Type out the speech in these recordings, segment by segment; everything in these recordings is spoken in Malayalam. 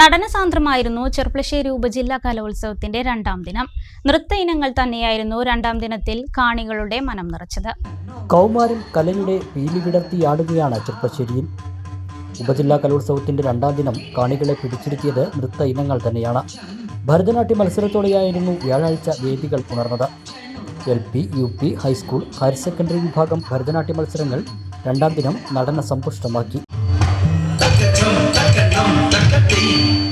നടനസാന്ദ്രമായിരുന്നു ചെർപ്പളശ്ശേരി ഉപജില്ലാ കലോത്സവത്തിന്റെ രണ്ടാം ദിനം. നൃത്ത ഇനങ്ങൾ തന്നെയായിരുന്നു രണ്ടാം ദിനത്തിൽ കാണികളുടെ മനം നിറച്ചത്. കൗമാരം കലയുടെ പീലി വിടർത്തിയാടുകയാണ് ചെർപ്പശ്ശേരിയിൽ ഉപജില്ലാ കലോത്സവത്തിന്റെ രണ്ടാം ദിനം കാണികളെ പിടിച്ചിരുത്തിയത് നൃത്ത ഇനങ്ങൾ തന്നെയാണ്. ഭരതനാട്യ മത്സരത്തോടെയായിരുന്നു വ്യാഴാഴ്ച വേദികൾ ഉണർന്നത് L P U P high school higher secondary വിഭാഗം ഭരതനാട്യ മത്സരങ്ങൾ രണ്ടാം ദിനം നടന സമ്പുഷ്ടമാക്കി da tri.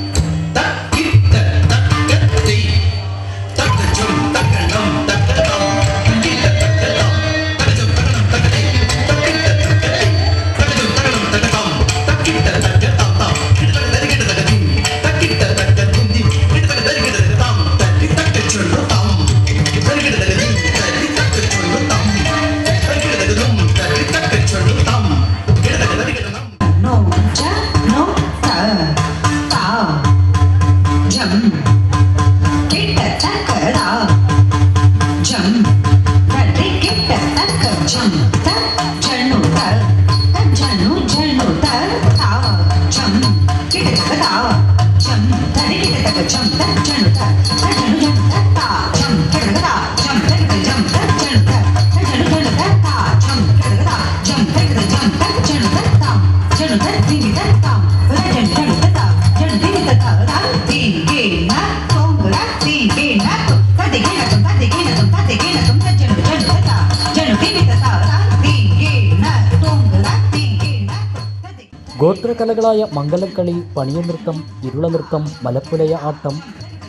ഗോത്രകലകളായ മംഗലക്കളി പണിയനൃത്തം ഇരുളനൃത്തം മലപ്പുലയ ആട്ടം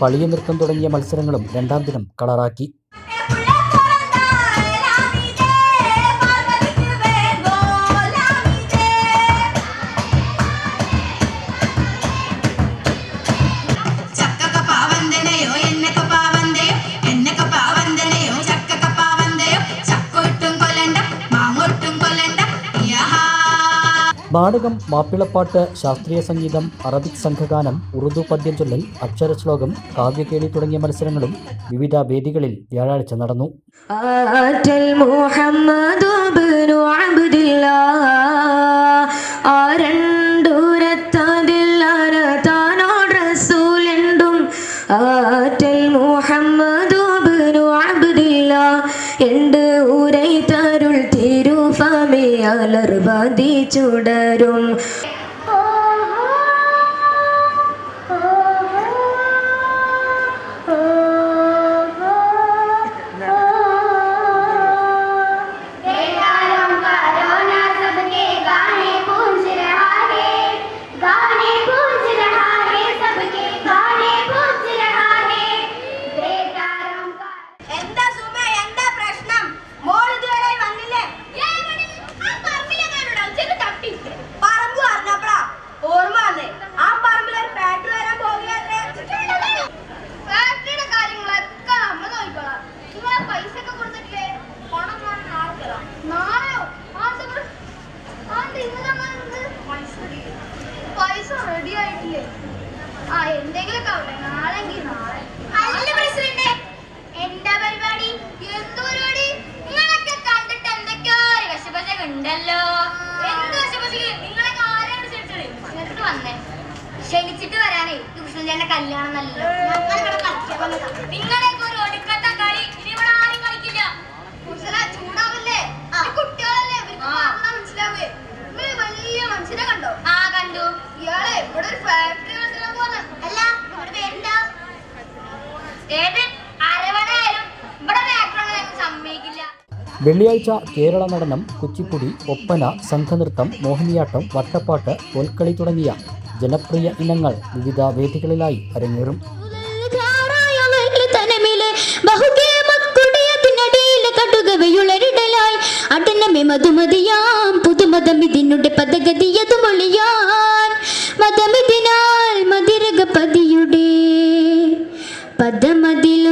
പളിയനൃത്തം തുടങ്ങിയ മത്സരങ്ങളും രണ്ടാം ദിനം കളറാക്കി. നാടകം മാപ്പിളപ്പാട്ട് ശാസ്ത്രീയ സംഗീതം അറബിക് സംഘഗാനം ഉറുദു പദ്യം ചൊല്ലൽ അക്ഷരശ്ലോകം കാവ്യകേളി തുടങ്ങിയ മത്സരങ്ങളും വിവിധ വേദികളിൽ വ്യാഴാഴ്ച നടന്നു. ആറ്റൽ മുഹമ്മദ് ഇബ്നു അലർവതി ചുടരും. ആ എന്തെങ്കിലുമൊക്കെ ആവട്ടെ. നാളെങ്കിൽ നാളെ. അല്ല പ്രസിഡന്റ് എന്താ പരിപാടി? എന്ത് പരിപാടി നിങ്ങളൊക്കെ കണ്ടിട്ട് എന്തൊക്കെയോ ഒരു വശപശ ഉണ്ടല്ലോ. എന്ത് വശപശ നിങ്ങളൊക്കെ ആരെയാണ് ക്ഷണിച്ചത്? എന്നിട്ട് വന്നേ. ക്ഷണിച്ചിട്ട് വരാനേ. കൃഷ്ണചേട്ടന്റെ കല്യാണം നല്ലല്ലോ നിങ്ങളെയൊക്കെ ഒരു ഒടുക്കത്ത കളി. ഇനി ഇവിടെ ആരും കളിക്കില്ല. ചൂടാവല്ലേ? കുട്ടികളല്ലേ? മനസ്സിലാവേ. വലിയ മനുഷ്യനെ കണ്ടോ? ആ കണ്ടു. ഇയാളെ ഇവിടെ ഒരു ഫാക്ടറി കണ്ടിട്ടാ പോന്നെ അല്ല ഇവിടെ പേരുണ്ടോ ഏത് അരവണയായാലും ഇവിടെ ഫാക്ടറി ഞങ്ങൾ സമ്മതിക്കില്ല വെള്ളിയാഴ്ച കേരള നടനം കുച്ചിപ്പുടി ഒപ്പന സംഘനൃത്തം മോഹിനിയാട്ടം വട്ടപ്പാട്ട് കോൽക്കളി തുടങ്ങിയ ജനപ്രിയ ഇനങ്ങൾ വിവിധ വേദികളിലായി അരങ്ങേറും. മധുമതിയാം പുതുമതം ഇതിനുടെ പദഗതിയതു മൊഴിയാൻ